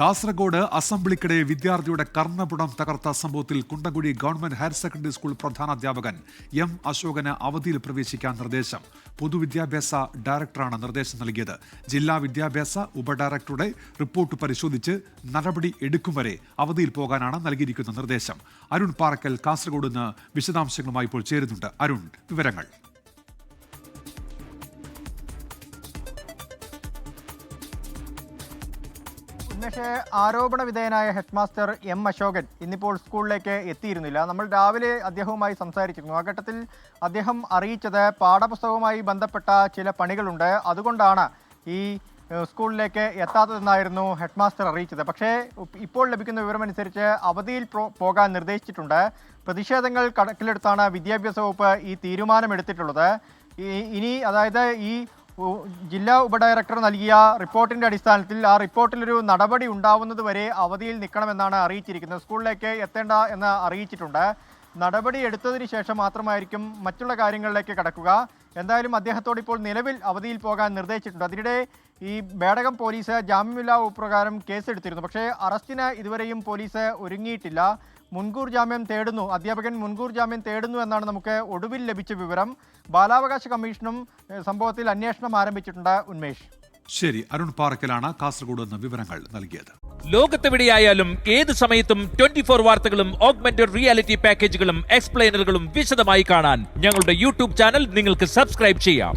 കാസർഗോഡ് അസംബ്ലിക്കിടെ വിദ്യാർത്ഥിയുടെ കർണപുടം തകർത്ത സംഭവത്തിൽ Kundakudi government higher secondary school പ്രധാനാധ്യാപകൻ M അശോകന് അവധിയിൽ പ്രവേശിക്കാൻ നിർദ്ദേശം. പൊതുവിദ്യാഭ്യാസ ഡയറക്ടറാണ് നിർദ്ദേശം നൽകിയത്. ജില്ലാ വിദ്യാഭ്യാസ ഉപഡയറക്ടറുടെ റിപ്പോർട്ട് പരിശോധിച്ച് നടപടി എടുക്കും വരെ അവധിയിൽ പോകാനാണ് നൽകിയിരിക്കുന്ന നിർദ്ദേശം. അരുൺ പാറക്കൽ കാസർഗോഡ് നിന്ന് വിശദാംശങ്ങളുമായി ഇപ്പോൾ ചേരുന്നുണ്ട്. അരുൺ വിവരങ്ങൾ. ഉന്മേഷ് ആരോപണ വിധേയനായ ഹെഡ്മാസ്റ്റർ എം അശോകൻ ഇന്നിപ്പോൾ സ്കൂളിലേക്ക് എത്തിയിരുന്നില്ല. നമ്മൾ രാവിലെ അദ്ദേഹവുമായി സംസാരിച്ചിരുന്നു. ആ ഘട്ടത്തിൽ അദ്ദേഹം അറിയിച്ചത് പാഠപുസ്തകവുമായി ബന്ധപ്പെട്ട ചില പണികളുണ്ട്. അതുകൊണ്ടാണ് ഈ സ്കൂളിലേക്ക് എത്താത്തതെന്നായിരുന്നു ഹെഡ്മാസ്റ്റർ അറിയിച്ചത്. പക്ഷേ ഇപ്പോൾ ലഭിക്കുന്ന വിവരമനുസരിച്ച് അവധിയിൽ പോകാൻ നിർദ്ദേശിച്ചിട്ടുണ്ട്. പ്രതിഷേധങ്ങൾ കണക്കിലെടുത്താണ് വിദ്യാഭ്യാസ വകുപ്പ് ഈ തീരുമാനമെടുത്തിട്ടുള്ളത്. ഇനി അതായത് ഈ ജില്ലാ ഉപഡയറക്ടർ നൽകിയ റിപ്പോർട്ടിന്റെ അടിസ്ഥാനത്തിൽ ആ റിപ്പോർട്ടിലൊരു നടപടി ഉണ്ടാവുന്നത് വരെ അവധിയിൽ നിൽക്കണമെന്നാണ് അറിയിച്ചിരിക്കുന്നത്. സ്കൂളിലേക്ക് എത്തേണ്ട എന്ന് അറിയിച്ചിട്ടുണ്ട്. നടപടി എടുത്തതിന് ശേഷം മാത്രമായിരിക്കും മറ്റുള്ള കാര്യങ്ങളിലേക്ക് കടക്കുക. എന്തായാലും അദ്ദേഹത്തോട് ഇപ്പോൾ നിലവിൽ അവധിയിൽ പോകാൻ നിർദ്ദേശിച്ചിട്ടുണ്ട്. അതിനിടെ ഈ ബേടകം പോലീസ് ജാമ്യമില്ലാ പ്രകാരം കേസെടുത്തിരുന്നു. പക്ഷേ അറസ്റ്റിന് ഇതുവരെയും പോലീസ് ഒരുങ്ങിയിട്ടില്ല. മുൻകൂർ ജാമ്യം തേടുന്നു. അധ്യാപകൻ മുൻകൂർ ജാമ്യം തേടുന്നു എന്നാണ് നമുക്ക് ഒടുവിൽ ലഭിച്ച വിവരം. ബാലാവകാശ കമ്മീഷനും സംഭവത്തിൽ അന്വേഷണം ആരംഭിച്ചിട്ടുണ്ട് ഉന്മേഷ്. ശരി അരുൺ പാറക്കലാണ് കാസർഗോഡ് നിന്ന് വിവരങ്ങൾ നൽകിയത്. ലോകത്തെവിടെയായാലും ഏത് സമയത്തും ട്വന്റി ഫോർ വാർത്തകളും ഓഗ്മെന്റഡ് റിയാലിറ്റി പാക്കേജുകളും എക്സ്പ്ലെയിനറുകളും വിശദമായി കാണാൻ ഞങ്ങളുടെ യൂട്യൂബ് ചാനൽ നിങ്ങൾക്ക് സബ്സ്ക്രൈബ് ചെയ്യാം.